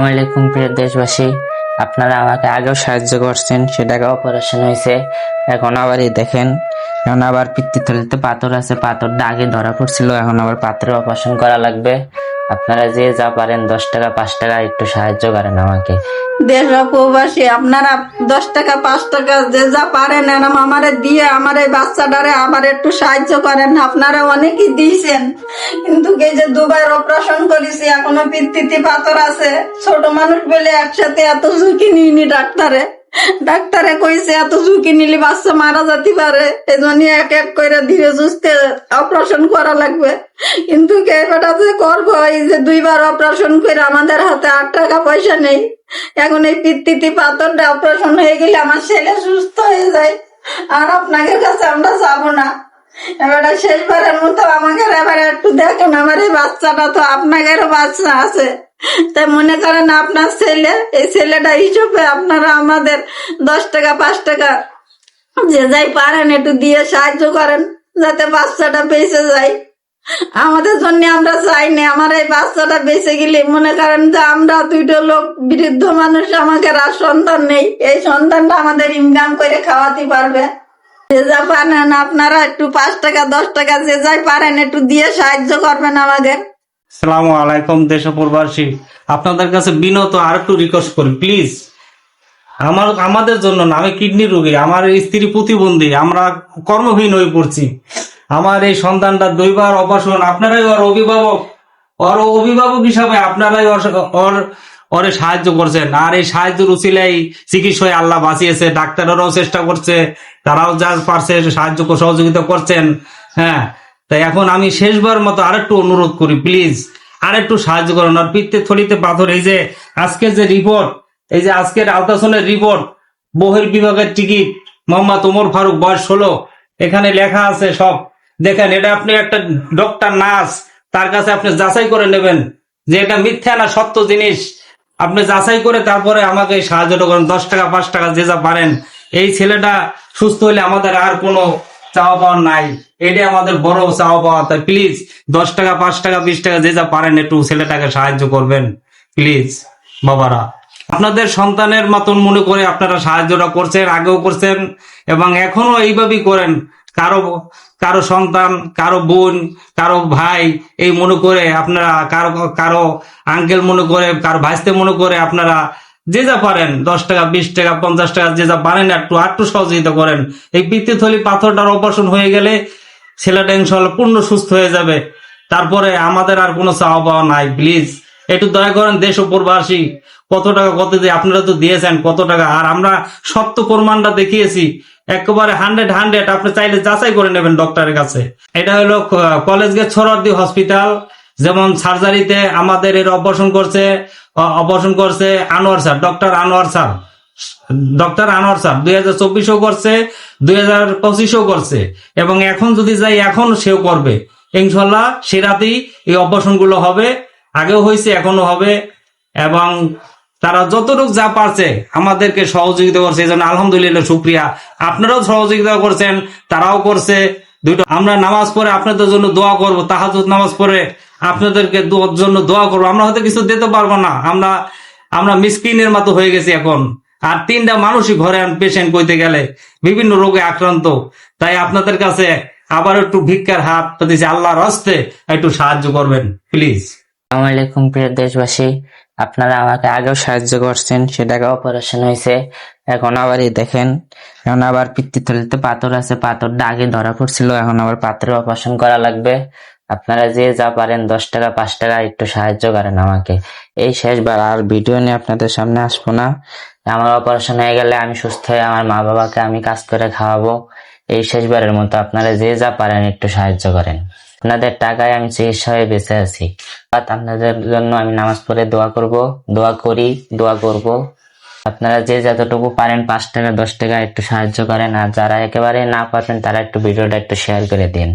আসসালামু আলাইকুম, প্রিয় দেশবাসী। আপনারা আমাকে আগেও সাহায্য করছেন, সেটাকে অপারেশন হয়েছে। এখন আবার দেখেন, এখন আবার পিত্তিথলিতে পাথর আছে পাথর আগে ধরা পড়ছিল, এখন আবার পাথরে অপারেশন করা লাগবে। আপনারা যে যা পারেন, দশ টাকা, পাঁচ টাকা একটু সাহায্য করেন আমাকে। দেশ প্রবাসী আপনারা দশ টাকা, পাঁচ টাকা যে যা পারেন এরম আমারে দিয়ে আমার এই বাচ্চাটারে আমার একটু সাহায্য করেন। আপনারা অনেকই দিয়েছেন। কিন্তু এই যে দুবার অপারেশন করেছি, এখনও পিত্তিতে পাথর আছে। ছোট মানুষ বলে একসাথে এত ঝুঁকি নিইনি ডাক্তারে। ডাক্তারে কইছে, এত ঝুঁকি নিলে বাচ্চা মারা যেতে পারে। এজন্য এক এক করে ধীরে সুস্থে অপারেশন করা লাগবে। কিন্তু কে বেটা যে করব, এই যে দুইবার অপারেশন করে আমাদের হাতে আট টাকা পয়সা নেই। এখন এই পিত্তিতে পাথরটা অপারেশন হয়ে গেলে আমার ছেলে সুস্থ হয়ে যায়। আর আপনাদের কাছে আমরা যাব না। এবারে শেষবারের মতো আমাকে এবারে একটু দেখেন, আমার এই বাচ্চাটা তো আপনাদেরও বাচ্চা আছে। তাই মনে করেন আপনার ছেলে, এই ছেলেটা হিসেবে আপনারা আমাদের দশ টাকা, পাঁচ টাকা, যে যাই পারেন একটু দিয়ে সাহায্য করেন, যাতে বাচ্চাটা বেঁচে যায়। আমাদের জন্য আমরা চাই আমার এই বাচ্চাটা বেঁচে গেলে মনে করেন যে আমরা দুইটা লোক বৃদ্ধ মানুষ, আমাকে আর সন্তান নেই। এই সন্তানটা আমাদের ইনকাম করে খাওয়াতে পারবে। যে যা পারেন আপনারা একটু পাঁচ টাকা, দশ টাকা, যে যাই পারেন একটু দিয়ে সাহায্য করবেন আমাদের। সালামু আলাইকুম দেশপ্রবাসী আপনাদের কাছে বিনত আর একটু রিকোয়েস্ট করি প্লিজ আমার, আমাদের জন্য না, আমি কিডনি রোগী, আমার স্ত্রী প্রতিবন্ধী, আমরা কর্মহীন হয়ে পড়ছি। আমার এই সন্তানটা দুইবার অপারেশন, আপনারাই ওর অভিভাবক ওর অভিভাবক হিসাবে আপনারাই ওর, ওরে সাহায্য করছেন। আর এই সাহায্য রুচিলাই চিকিৎসায় আল্লাহ বাঁচিয়েছে, ডাক্তাররাও চেষ্টা করছে, তারাও যা পারছে, সাহায্য সহযোগিতা করছেন হ্যাঁ। তাই এখন আমি শেষবার মতো আরেকটু অনুরোধ করি প্লিজ আরেকটু সাহায্য করুন। আর পিত্তে থলিতে পাথর, এই যে আজকে যে রিপোর্ট এই যে আজকের আলতাসনের রিপোর্ট বহির বিভাগের টিকিট মোহাম্মদ ওমর ফারুক, বয়স ষোলো, এখানে লেখা আছে সব। দেখেন, এটা আপনি একটা ডক্টর নার্স তার কাছে আপনি যাচাই করে নেবেন যে এটা মিথ্যা না সত্য জিনিস। আপনি যাচাই করে তারপরে আমাকে সাহায্যটা করেন, দশ টাকা, পাঁচ টাকা, যে যা পারেন। এই ছেলেটা সুস্থ হলে আমাদের আর কোনো চাওয়া পাওয়া নাই। এটাই আমাদের বড় চাওয়া পাওয়া তাই প্লিজ দশ টাকা, পাঁচ টাকা, বিশ টাকা যে যা পারেন একটু ছেলেটাকে সাহায্য করবেন। প্লিজ বাবারা। আপনাদের সন্তানের মতন মনে করে আপনারা সাহায্যটা করছেন, আগেও করছেন, এবং এখনও এইভাবেই করেন। কারও কারও সন্তান, কারও বোন, কারও ভাই, এই মনে করে আপনারা, কারও কারও আঙ্কেল মনে করে, কারও ভাইস্তে মনে করে আপনারা যে যা পারেন, দশ টাকা, বিশ টাকা, পঞ্চাশ টাকা, যে যা পারেন একটু একটু সহযোগিতা করেন। এই পিত্তিথলি পাথরটার অপারেশন হয়ে গেলে ছেলেটা ইনশাল্লাহ পূর্ণ সুস্থ হয়ে যাবে। তারপরে আমাদের আর কোনো চাওয়া পাওয়া নাই প্লিজ একটু দয়া করেন, দেশ ও প্রবাসী, কত টাকা কত দিয়ে, আপনারা তো দিয়েছেন কত টাকা। আর আমরা সত্য প্রমাণটা দেখিয়েছি, একেবারে হান্ড্রেড হান্ড্রেড আপনি চাইলে যাচাই করে নেবেন ডক্টরের কাছে। এটা হলো কলেজ গেট ছড়ার্দি হসপিটাল যেমন সার্জারিতে আমাদের এর অপারেশন করছে অপারেশন করছে Anwar sir, doctor Anwar sir. Doctor Anwar sir, দুই হাজার চব্বিশেও করছে, দুই হাজার পঁচিশেও করছে। এবং এখন যদি যাই, এখন সেও করবে। ইনশাল্লাহ সে রাতেই এই অপারেশনগুলো হবে, আগেও হয়েছে এখনও হবে। এবং তারা যতটুকু যা পারছে, আমাদেরকে সহযোগিতা করছে, এই জন্য আলহামদুলিল্লাহ সুপ্রিয়া আপনারাও সহযোগিতা করছেন, তারাও করছে। দুটো আমরা নামাজ পড়ে আপনাদের জন্য দোয়া করব তাহাজুদ নামাজ পড়ে। আপনাদেরকে দোয়ার জন্য দোয়া করব। আমরা হয়তো কিছু দিতে পারব না। আমরা আমরা মিসকিনের মতো হয়ে গেছি এখন। আর তিনটা মানুষই ঘরে পেশেন্ট কইতে গেলে বিভিন্ন রোগে আক্রান্ত। তাই আপনাদের কাছে আবার একটু ভিক্ষার হাত দিয়েছে আল্লাহর হস্তে একটু সাহায্য করবেন প্লিজ আলাইকুম, প্রিয় দেশবাসী। আপনারা আমাকে আগেও সাহায্য করছেন, সেটাকে অপারেশন হয়েছে। এখন আবার দেখেন, এখন আবার পিত্তিথলিতে পাথর আছে, পাথরটা আগে ধরা পড়ছিল, এখন আবার পাথরের অপারেশন করা লাগবে। আপনারা যে যা পারেন, দশ টাকা, পাঁচ টাকা একটু সাহায্য করেন আমাকে। এই শেষবার আর ভিডিও নিয়ে আপনাদের সামনে আসব না। আমার অপারেশন হয়ে গেলে আমি সুস্থ হয়ে আমার মা বাবাকে আমি কাজ করে খাওয়াবো। এই শেষবারের মতো আপনারা যে যা পারেন একটু সাহায্য করেন। আপনাদের টাকায় আমি চিকিৎসা হয়ে বেঁচে আছি। আপনাদের জন্য আমি নামাজ পড়ে দোয়া করব, দোয়া করি, দোয়া করব। আপনারা যে যতটুকু পারেন, পাঁচ টাকা, দশ টাকা একটু সাহায্য করেন। আর যারা একেবারে না পারেন তারা একটু ভিডিওটা একটু শেয়ার করে দিন।